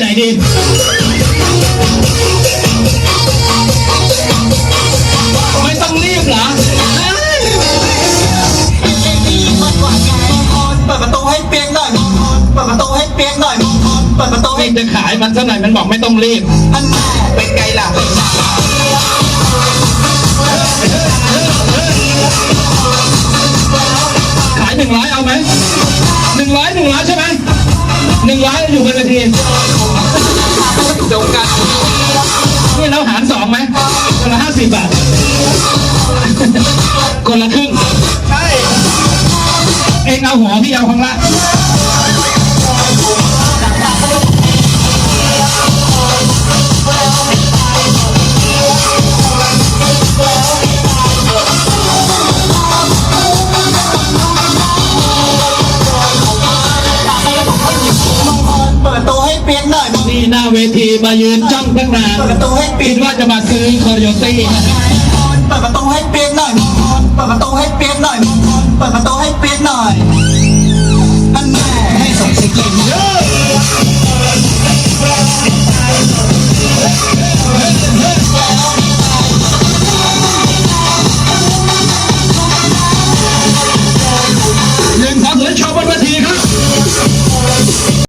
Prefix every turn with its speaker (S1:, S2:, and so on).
S1: ไหนดีไม่ต้องเรียกหน่อย
S2: เปิระตูยกหนอ
S1: เนี่จะขายมันซะหร่มันบอกไม่ต้องรีบ อัน
S2: แม่เป็นไงล่ะ
S1: ขายหนึ่งร้อยเอาไหมหนึ่งร้อยหนึ่งร้อยใช่ไหมหนึ่งร้อยอยู่กันนาที ตรงกันด้วยเราหารสองไหมคนละห้าสิบบาทคนละครึ่งใช่เองเอาหัวพี่เอาข้างล่างมง หน้าเวทีมายืนจ้องตั้งนานเปิดประต
S2: ูให้
S1: ปิคิดดว่าจะมาซื้อคอริโอตี้
S2: เปิดประตูให้เปียกหน่อยเปิดประตูให้เปียกหน่อยเปิดประตูให้เปียกหน่อยอันแม่ให้สมศรีกินเยอะ
S1: ยืนสามเหสียงชาวบ้านเวทีครับ